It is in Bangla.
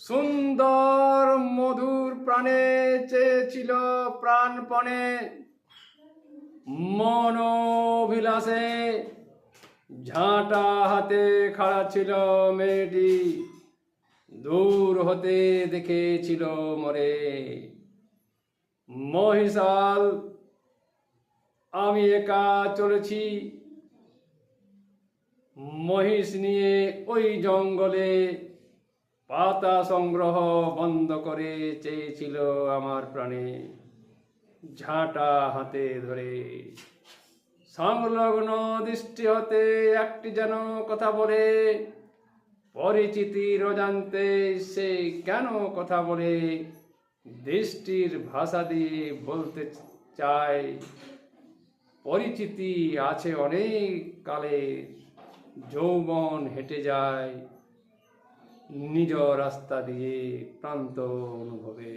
সুন্দর মধুর প্রাণে চেয়েছিল প্রাণপণে। মনোবিলাসে ঝাঁটা হাতে খাড়া ছিল মেয়েটি। দূর হতে দেখেছিল মরে। মহিষাল, আমি একা চলেছি। মহিষ নিয়ে ওই জঙ্গলে পাতা সংগ্রহ বন্ধ করে চেয়েছিল আমার প্রাণে। ঝাঁটা হাতে ধরে। সংলগ্ন দৃষ্টি হতে একটি যেন কথা বলে, পরিচিতির অজান্তে সে কেন কথা বলে? দৃষ্টির ভাষা দিয়ে বলতে চায়, পরিচিতি আছে অনেক কালে, যৌবন হেঁটে যায়। নিজ রাস্তা দিয়ে প্রান্ত অনুভবে।